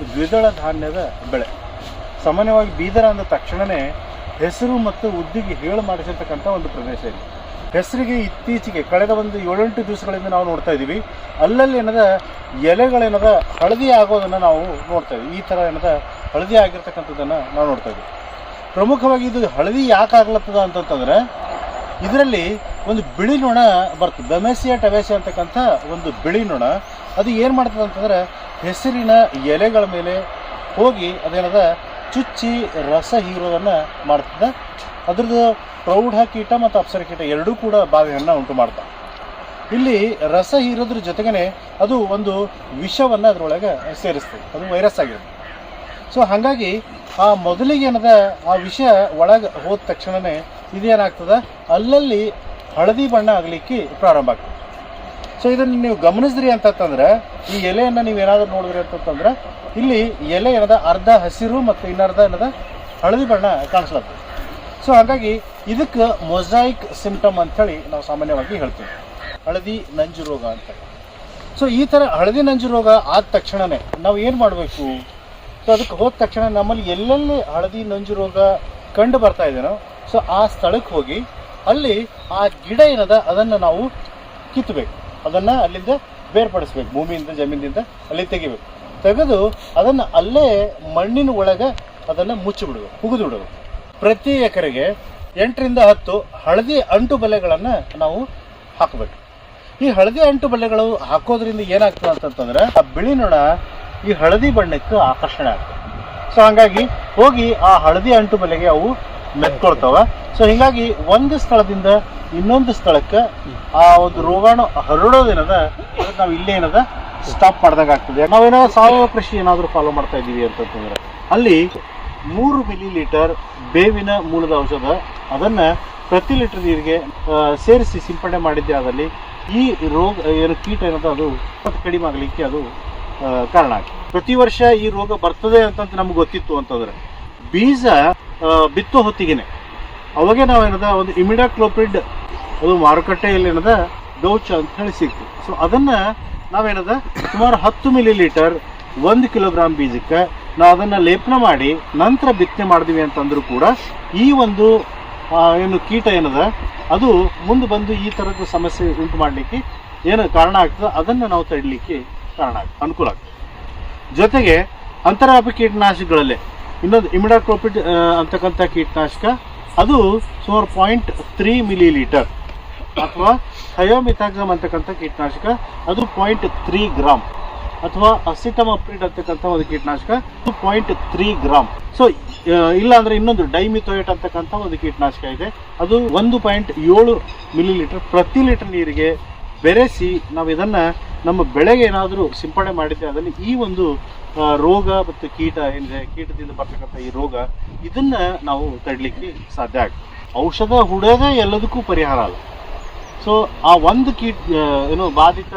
ದ್ವಿದಳ ಧಾನ್ಯದ ಬೆಳೆ. ಸಾಮಾನ್ಯವಾಗಿ ಬೀದರ ಅಂದ ತಕ್ಷಣವೇ ಹೆಸರು ಮತ್ತು ಉದ್ದಿಗೆ ಹೇಳು ಮಾಡಿಸಿರ್ತಕ್ಕಂಥ ಒಂದು ಪ್ರದೇಶ ಇದೆ. ಹೆಸರಿಗೆ ಇತ್ತೀಚೆಗೆ ಕಳೆದ ಒಂದು ಏಳೆಂಟು ದಿವಸಗಳಿಂದ ನಾವು ನೋಡ್ತಾ ಇದ್ದೀವಿ. ಅಲ್ಲಲ್ಲಿ ಏನದ ಎಲೆಗಳೇನದ ಹಳದಿ ಆಗೋದನ್ನು ನಾವು ನೋಡ್ತಾ ಇದ್ದೀವಿ. ಈ ಥರ ಏನದ ಹಳದಿ ಆಗಿರ್ತಕ್ಕಂಥದ್ದನ್ನು ನಾವು ನೋಡ್ತಾ ಇದ್ದೀವಿ. ಪ್ರಮುಖವಾಗಿ ಇದು ಹಳದಿ ಯಾಕೆ ಆಗ್ಲತ್ತದ ಅಂತಂತಂದ್ರೆ, ಇದರಲ್ಲಿ ಒಂದು ಬಿಳಿ ನೊಣ ಬರ್ತದೆ. ಬೆಮೆಸಿಯ ಟವೆಸಿ ಅಂತಕ್ಕಂಥ ಒಂದು ಬಿಳಿ ನೊಣ. ಅದು ಏನು ಮಾಡ್ತದೆ ಅಂತಂದ್ರೆ ಹೆಸರಿನ ಎಲೆಗಳ ಮೇಲೆ ಹೋಗಿ ಅದೇನದ ಚುಚ್ಚಿ ರಸ ಹೀರೋದನ್ನು ಮಾಡ್ತದೆ. ಅದ್ರದ್ದು ಪ್ರೌಢ ಕೀಟ ಮತ್ತು ಅಪ್ಸರ ಕೀಟ ಎರಡೂ ಕೂಡ ಬಾಧೆಯನ್ನು ಉಂಟು ಮಾಡ್ತವೆ ಇಲ್ಲಿ ರಸ ಹೀರೋದ್ರ ಜೊತೆಗೇ ಅದು ಒಂದು ವಿಷವನ್ನು ಅದರೊಳಗೆ ಸೇರಿಸ್ತದೆ. ಅದು ವೈರಸ್ ಆಗಿರುತ್ತೆ. ಸೊ ಹಾಗಾಗಿ ಆ ಮೊದಲಿಗೆ ಏನದ ಆ ವಿಷ ಒಳಗೆ ಹೋದ ತಕ್ಷಣವೇ ಇದೇನಾಗ್ತದೆ? ಅಲ್ಲಲ್ಲಿ ಹಳದಿ ಬಣ್ಣ ಆಗಲಿಕ್ಕೆ ಪ್ರಾರಂಭ ಆಗ್ತದೆ. ಸೊ ಇದನ್ನು ನೀವು ಗಮನಿಸಿದ್ರಿ ಅಂತಂತಂದ್ರೆ, ಈ ಎಲೆಯನ್ನು ನೀವು ಏನಾದರೂ ನೋಡಿದ್ರಿ ಅಂತಂತಂದ್ರೆ, ಇಲ್ಲಿ ಎಲೆ ಏನದ, ಅರ್ಧ ಹಸಿರು ಮತ್ತು ಇನ್ನರ್ಧ ಏನದ, ಹಳದಿ ಬಣ್ಣ ಕಾಣಿಸ್ಲತ್ತ ಸೊ ಹಾಗಾಗಿ ಇದಕ್ಕೆ ಮೊಸಾಯಿಕ್ ಸಿಂಪ್ಟಮ್ ಅಂಥೇಳಿ ನಾವು ಸಾಮಾನ್ಯವಾಗಿ ಹೇಳ್ತೀವಿ. ಹಳದಿ ನಂಜು ರೋಗ ಅಂತ. ಸೊ ಈ ಥರ ಹಳದಿ ನಂಜು ರೋಗ ಆದ ತಕ್ಷಣವೇ ನಾವು ಏನು ಮಾಡಬೇಕು? ಸೊ ಅದಕ್ಕೆ ಹೋದ ತಕ್ಷಣ ನಮ್ಮಲ್ಲಿ ಎಲ್ಲೆಲ್ಲಿ ಹಳದಿ ನಂಜು ರೋಗ ಕಂಡು ಬರ್ತಾ ಇದೆಯೋ ಸೊ ಆ ಸ್ಥಳಕ್ಕೆ ಹೋಗಿ ಅಲ್ಲಿ ಆ ಗಿಡ ಏನದ, ಅದನ್ನು ನಾವು ಕಿತ್ತಬೇಕು. ಅದನ್ನು ಅಲ್ಲಿಂದ ಬೇರ್ಪಡಿಸ್ಬೇಕು, ಭೂಮಿಯಿಂದ, ಜಮೀನಿಂದ ಅಲ್ಲಿ ತೆಗಿಬೇಕು. ತೆಗೆದು ಅದನ್ನು ಅಲ್ಲೇ ಮಣ್ಣಿನ ಒಳಗೆ ಅದನ್ನು ಮುಚ್ಚಿಬಿಡ್ಬೇಕು ಹುಗಿದು ಬಿಡಬೇಕು ಪ್ರತಿ ಎಕರೆಗೆ ಎಂಟರಿಂದ ಹತ್ತು ಹಳದಿ ಅಂಟು ಬಲೆಗಳನ್ನು ನಾವು ಹಾಕಬೇಕು. ಈ ಹಳದಿ ಅಂಟು ಬಲೆಗಳು ಹಾಕೋದ್ರಿಂದ ಏನಾಗ್ತದೆ ಅಂತಂತಂದ್ರೆ, ಆ ಬಿಳಿ ನೊಣ ಈ ಹಳದಿ ಬಣ್ಣಕ್ಕೆ ಆಕರ್ಷಣೆ ಆಗ್ತದೆ. ಸೊ ಹಂಗಾಗಿ ಹೋಗಿ ಆ ಹಳದಿ ಅಂಟು ಬಲೆಗೆ ಅವು ಮೆತ್ಕೊಳ್ತಾವ ಸೊ ಹೀಗಾಗಿ ಒಂದು ಸ್ಥಳದಿಂದ ಇನ್ನೊಂದು ಸ್ಥಳಕ್ಕೆ ಆ ಒಂದು ರೋಗಾಣು ಹರಡೋದೇನದ ನಾವು ಇಲ್ಲೇ ಏನದ ಸ್ಟಾಪ್ ಮಾಡ್ದಾಗ ಆಗ್ತದೆ. ನಾವೇನೋ ಸಾವಯವ ಕೃಷಿ ಏನಾದರೂ ಫಾಲೋ ಮಾಡ್ತಾ ಇದ್ದೀವಿ ಅಂತಂತಂದ್ರೆ ಅಲ್ಲಿ ಮೂರು ಮಿಲಿ ಲೀಟರ್ ಬೇವಿನ ಮೂಲದ ಔಷಧ, ಅದನ್ನ ಪ್ರತಿ ಲೀಟರ್ ನೀರಿಗೆ ಸೇರಿಸಿ ಸಿಂಪಡಣೆ ಮಾಡಿದ್ದೆ ಅದರಲ್ಲಿ ಈ ರೋಗ, ಏನು ಕೀಟ ಏನದ ಅದು ಕಡಿಮೆ ಆಗಲಿಕ್ಕೆ ಅದು ಕಾರಣ ಪ್ರತಿ ವರ್ಷ ಈ ರೋಗ ಬರ್ತದೆ ಅಂತಂತ ನಮ್ಗೆ ಗೊತ್ತಿತ್ತು ಅಂತಂದ್ರೆ, ಬೀಜ ಬಿತ್ತೋ ಹೊತ್ತಿಗೆನೆ. ಅವಾಗೆ ನಾವೇನದ, ಒಂದು ಇಮಿಡಾಕ್ಲೋಪಿಡ್, ಅದು ಮಾರುಕಟ್ಟೆಯಲ್ಲಿ ಏನದ ಡೌಚ್ ಅಂತ ಹೇಳಿ ಸಿಕ್ತು ಸೊ ಅದನ್ನ ನಾವೇನದ, ಸುಮಾರು ಹತ್ತು ಮಿಲಿ ಲೀಟರ್ ಒಂದು ಕಿಲೋಗ್ರಾಮ್ ಬೀಜಕ್ಕೆ ನಾವು ಅದನ್ನ ಲೇಪನ ಮಾಡಿ, ನಂತರ ಬಿತ್ತನೆ ಮಾಡಿದ್ವಿ ಅಂತಂದ್ರೂ ಕೂಡ ಈ ಒಂದು ಏನು ಕೀಟ ಏನದ, ಅದು ಮುಂದೆ ಬಂದು ಈ ಥರದ ಸಮಸ್ಯೆ ಉಂಟು ಮಾಡಲಿಕ್ಕೆ ಏನು ಕಾರಣ ಆಗ್ತದೆ, ಅದನ್ನು ನಾವು ತಡಲಿಕ್ಕೆ ಕಾರಣ ಆಗ್ತದೆ, ಅನುಕೂಲ ಆಗ್ತದೆ. ಜೊತೆಗೆ ಅಂತರಾಪ ಕೀಟನಾಶಕಗಳಲ್ಲೇ ಇನ್ನೊಂದು ಇಮಿಡಾಕ್ರೋಪಿಡ್ ಅಂತಕ್ಕಂಥ ಕೀಟನಾಶಕ. ಅದು ಸುಮಾರು ಪಾಯಿಂಟ್ ತ್ರೀ ಮಿಲಿ ಲೀಟರ್ ಅಥವಾ ಹಯೋಮಿಥಾಗ್ರಾಮ್ ಅಂತಕ್ಕಂಥ ಕೀಟನಾಶಕ. ಅದು ಪಾಯಿಂಟ್ ತ್ರೀ ಗ್ರಾಮ್ ಅಥವಾ ಅಸಿಟಮಪ್ರಿಡ್ ಅಂತಕ್ಕಂಥ ಒಂದು ಕೀಟನಾಶಕ. ಅದು ಪಾಯಿಂಟ್ ತ್ರೀ ಗ್ರಾಮ್. ಸೊ ಇಲ್ಲ ಅಂದ್ರೆ ಇನ್ನೊಂದು ಡೈಮಿಥೋಯೇಟ್ ಅಂತಕ್ಕಂಥ ಒಂದು ಕೀಟನಾಶಕ ಇದೆ. ಅದು ಒಂದು ಪಾಯಿಂಟ್ ಏಳು ಮಿಲಿ ಲೀಟರ್ ಪ್ರತಿ ಲೀಟರ್ ನೀರಿಗೆ ಬೆರೆಸಿ ನಾವು ಇದನ್ನು ನಮ್ಮ ಬೆಳೆಗೆ ಏನಾದರೂ ಸಿಂಪಡಣೆ ಮಾಡಿದರೆ ಅದರಲ್ಲಿ ಈ ಒಂದು ರೋಗ ಮತ್ತು ಕೀಟ ಏನಿದೆ, ಕೀಟದಿಂದ ಬರ್ತಕ್ಕಂಥ ಈ ರೋಗ, ಇದನ್ನು ನಾವು ತಡಲಿಕ್ಕೆ ಸಾಧ್ಯ ಆಗ್ತದೆ. ಔಷಧ ಹುಡೋದೇ ಎಲ್ಲದಕ್ಕೂ ಪರಿಹಾರ ಅಲ್ಲ. ಸೊ ಆ ಒಂದು ಕೀಟ ಏನು ಬಾಧಿತ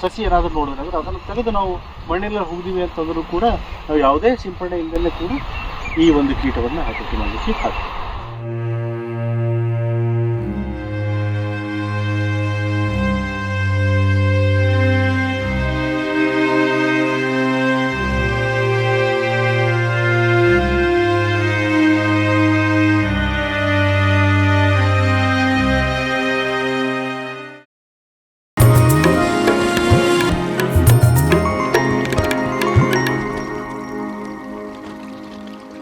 ಸಸಿ ಏನಾದರೂ ನೋಡಿದ್ರೆ ಅಂದ್ರೆ ಅದನ್ನು ತೆಗೆದು ನಾವು ಮಣ್ಣೆಲ್ಲ ಹುಗಿದೀವಿ ಅಂತಂದರೂ ಕೂಡ ನಾವು ಯಾವುದೇ ಸಿಂಪಡಣೆ ಇಲ್ಲದಲ್ಲೇ ಕೂಡ ಈ ಒಂದು ಕೀಟವನ್ನು ಹತೋಟಿ ಮಾಡಲಿಕ್ಕೆ ಸಾಧ್ಯ